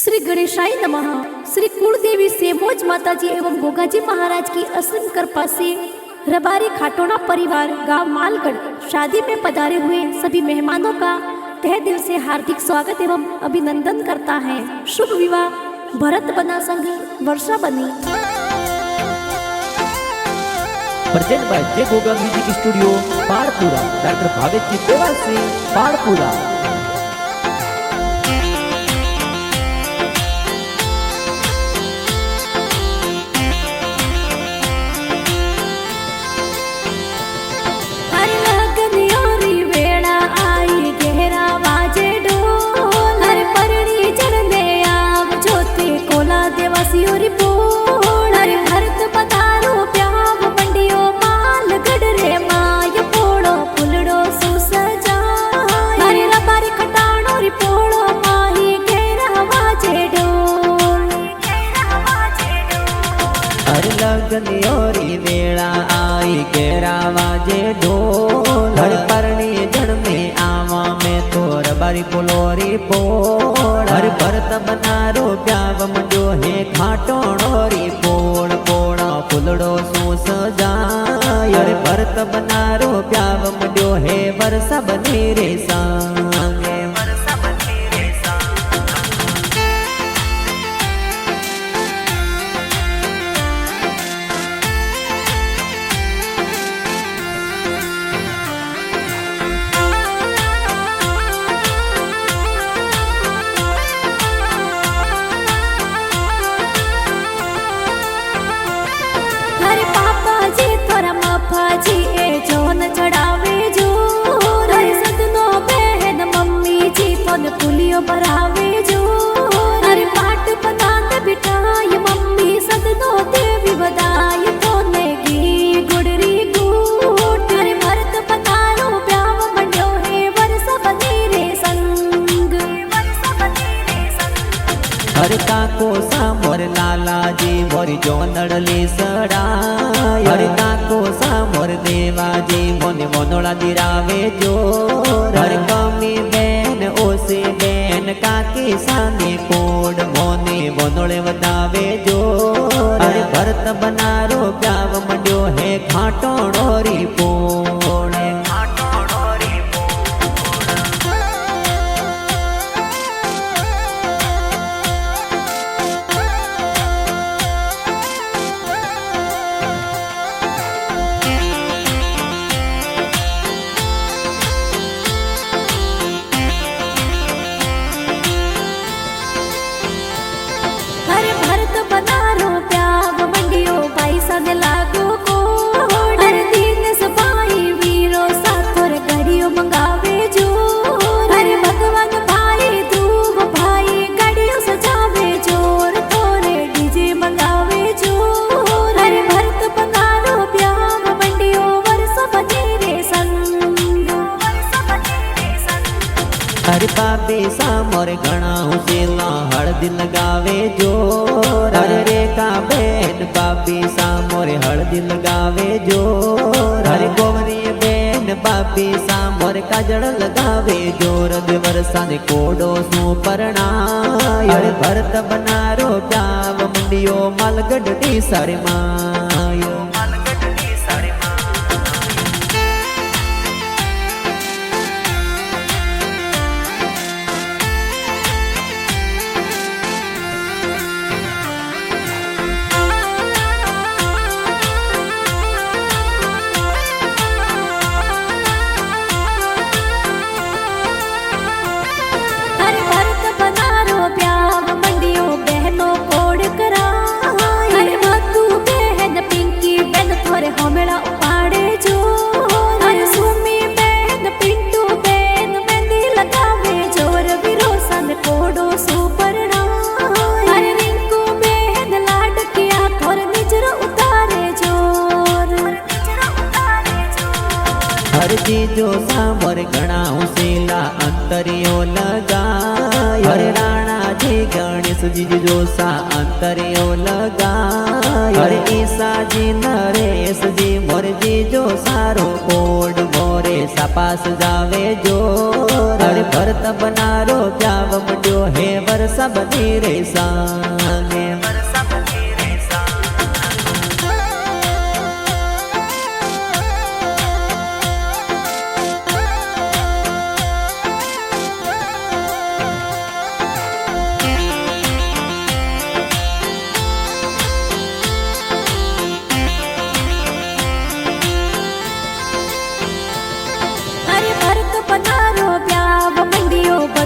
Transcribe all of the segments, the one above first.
श्री गणेशाय नमः। श्री कुलदेवी सेमोज माता जी एवं गोगाजी महाराज की असीम कृपा से रबारी खाटोना परिवार, गाँव मालगढ़, शादी में पधारे हुए सभी मेहमानों का तह दिल से हार्दिक स्वागत एवं अभिनंदन करता है। शुभ विवाह, भरत बना संग वर्षा बनी। Present by Jai Goga music studio Padpura doctor Bhavesh ji Dewal Singh લગની ઓરી વેળા આઈ કેરા વાજે ઢોલ પરણી જણમે આવા મેં તો રબારી પોલોરી પોળ હર ભરત બનારો પ્યાવ મંડો હે ખાટોણોરી પોળ પોળ ફૂલડો શું સજાય? હર ભરત બનારો પ્યાવ મંડ્યો હે વરસા બની રે સા કોસા મોર લાલાજી મોર જોનડલી સડા હરતા કોસા મોર દેવાજી મોને મોનોળા દિરાવે જો હર કમી બેન, ઓસે બેન, કાકી સાને કોડ મોને મોનોળે વધાવે જો હર ભરત બનારો ગાવ મંડ્યો હે ખાટો સા મોરે હળદી લગાવે જો. હરે ગોવરી બેન બાપી સા મોરે કાજળ લગાવે જો. રદ વરસાદ કોડો શું પરણા ભરત બનારો પ્યાવ મંડિયો માલગઢની સર માયો. હરજી જો સાંભર ઘણા ઉસેલા અંતરિયો લગાય. હર રાણાજી ગણેશજી જો સા અંતરિયો લગાય. હર ઈસાજી નરેશજી મોરજી જો સારો કોડ મોરે સપાસ જાવે જો હર ભરત બનારો પ્યાવ મડ્યો હે વર સબની રે સાને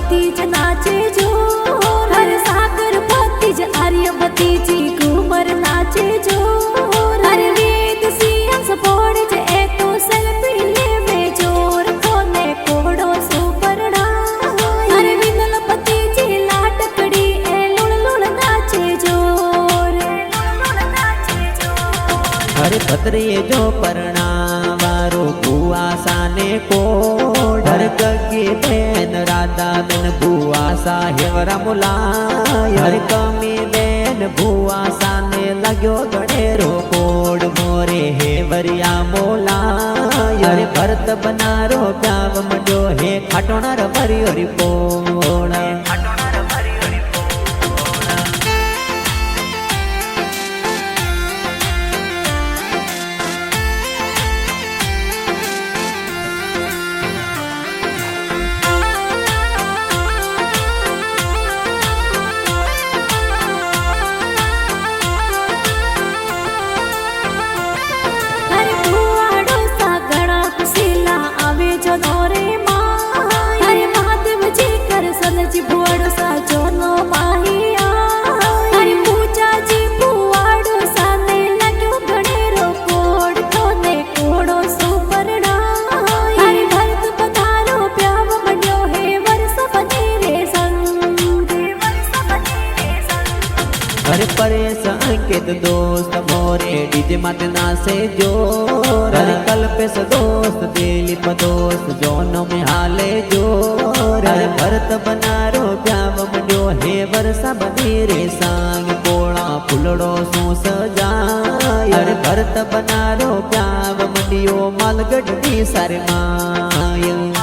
બતી જ નાચે જો હર સાગર પતિ જ આર્યવતી જી ઘુમર નાચે જો હર વેદ સિંહ સપોડ જ એ તો સેલ્ફી લેવે જોર કોને કોડો સુપરણા હર વિંદલ પતિ જી લાટકડી એ લુણ લુણ જો પરણાવારો ભુવાસાને કોડ હર ગગે બેન રાધા બેન ભુવાસા હેવરા મુલાય હર કમી બેન ભુવાસાને લાગ્યો ગણેરો કોડ મોરે હેવરિયા મોલાય હરે ભરત બનારો પ્યાવ મંડ્યો હે ખાટોણાર ભર્યો રી અંકિત દોસ્ત મોરે ડીજે માતે નાસે જો અરે કલ્પેશ દોસ્ત દિલીપ દોસ્ત જોનો મે હાલે જો અરે ભરત બનારો પ્યાવ મંડ્યો હે વરસા બની રે સાંગ પોળા ફૂલડો શું સજાય. અરે ભરત બનારો પ્યાવ મંડ્યો માલગઢની સારે માય.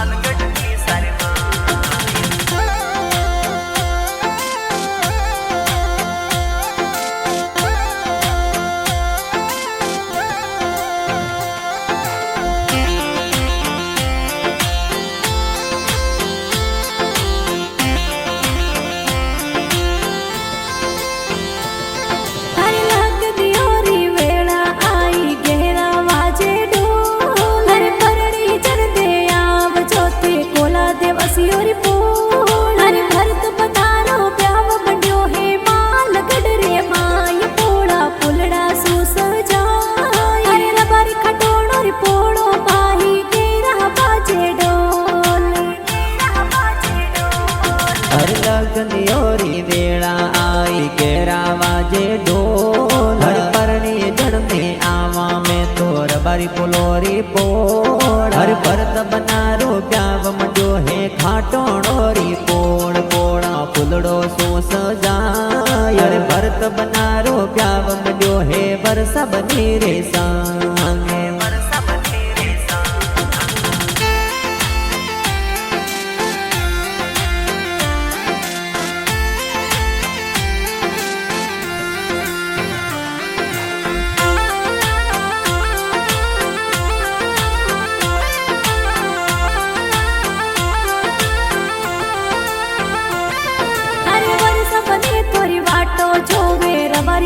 હર લગ્નિયોરી વેળા આઈ કેરા વાજે ઢોલ હર પરણી જણમે આવા મેં તો રબારી પોલોરી પોળ. હર ભરત બનારો ગાવ મંડ્યો હે ખાટોણો રી પોળ પોળા ફૂલડો શું સજાય? હર ભરત બનારો ગાવ મંડ્યો હે વરસા બની રે સાંગે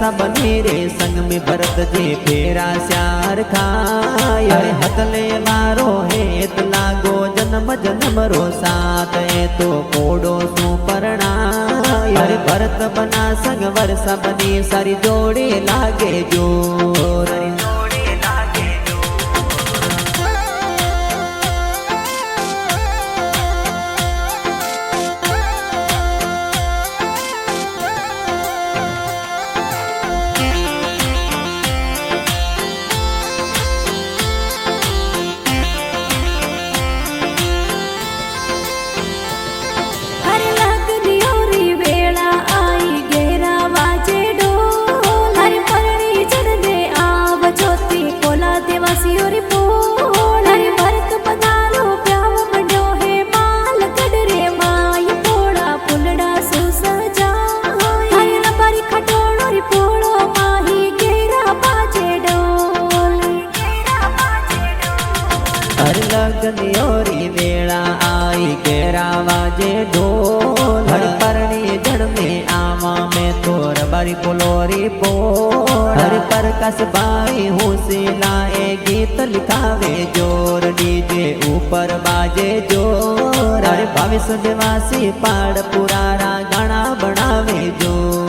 सा बने रे संग में भरत जे फेरा श्यार खाय हतले मारो हेत लागो जन्म जन्म रो साथ ए तो कोडो सु परणाय अरे भरत बना संग वर्ष बनी सारी जोड़े लागे जोर તારી પોલોરી પો હર પ્રકાશ ભાઈ હુસેના એ ગીત લખાવે જોર ડીજે ઉપર બાજે જોર હર ભાવેશ દેવાસી પાડ પુરારા ગાણા બનાવે જોર